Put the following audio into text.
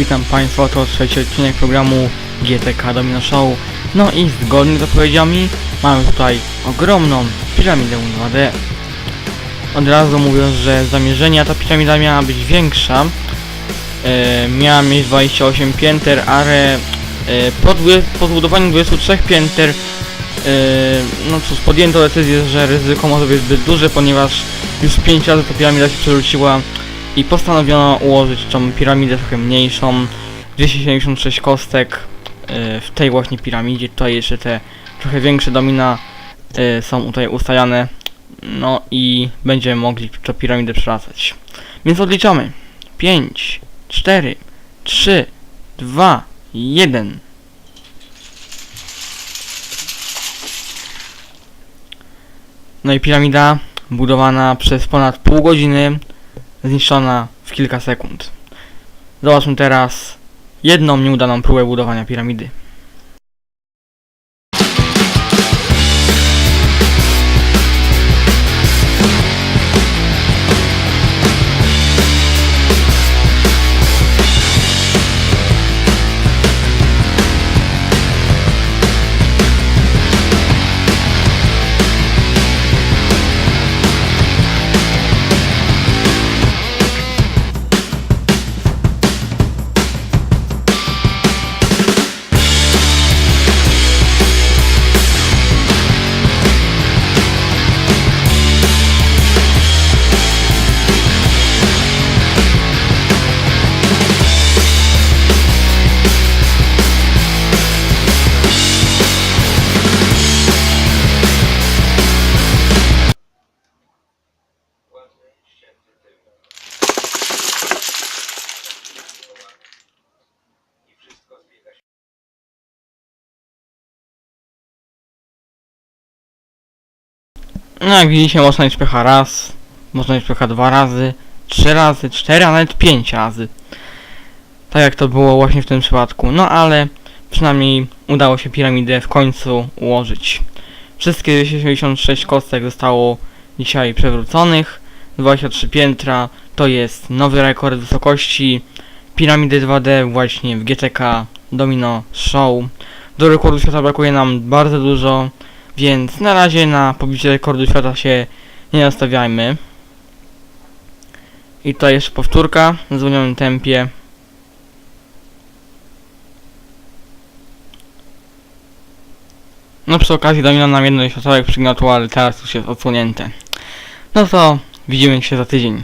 Witam Państwa, to trzeci odcinek programu GTK Domino Show. No i zgodnie z zapowiedziami mamy tutaj ogromną piramidę 2D. Od razu mówiąc, że zamierzenia ta piramida miała być większa. E, miała mieć 28 pięter, ale e, po, po zbudowaniu 23 pięter e, no cóż, podjęto decyzję, że ryzyko może być zbyt duże, ponieważ już 5 razy ta piramida się przewróciła i postanowiono ułożyć tą piramidę trochę mniejszą. 276 kostek e, w tej właśnie piramidzie. Tutaj jeszcze te trochę większe domina e, są tutaj ustawiane no i będziemy mogli tę piramidę przewracać. Więc odliczamy. 5 4 3 2 1 no i piramida budowana przez ponad pół godziny zniszczona w kilka sekund. Zobaczmy teraz jedną nieudaną próbę budowania piramidy. No jak widzicie można mieć pecha raz, można mieć pecha dwa razy, trzy razy, cztery, a nawet pięć razy. Tak jak to było właśnie w tym przypadku. No ale przynajmniej udało się piramidę w końcu ułożyć. Wszystkie 266 kostek zostało dzisiaj przewróconych. 23 piętra to jest nowy rekord wysokości piramidy 2D właśnie w GTK Domino Show. Do rekordu świata brakuje nam bardzo dużo. Więc na razie na pobicie rekordu świata się nie nastawiajmy. I to jest powtórka w zwolnionym tempie. No przy okazji domina nam jedno światełek przygniotło, ale teraz już jest odsłonięte. No to widzimy się za tydzień.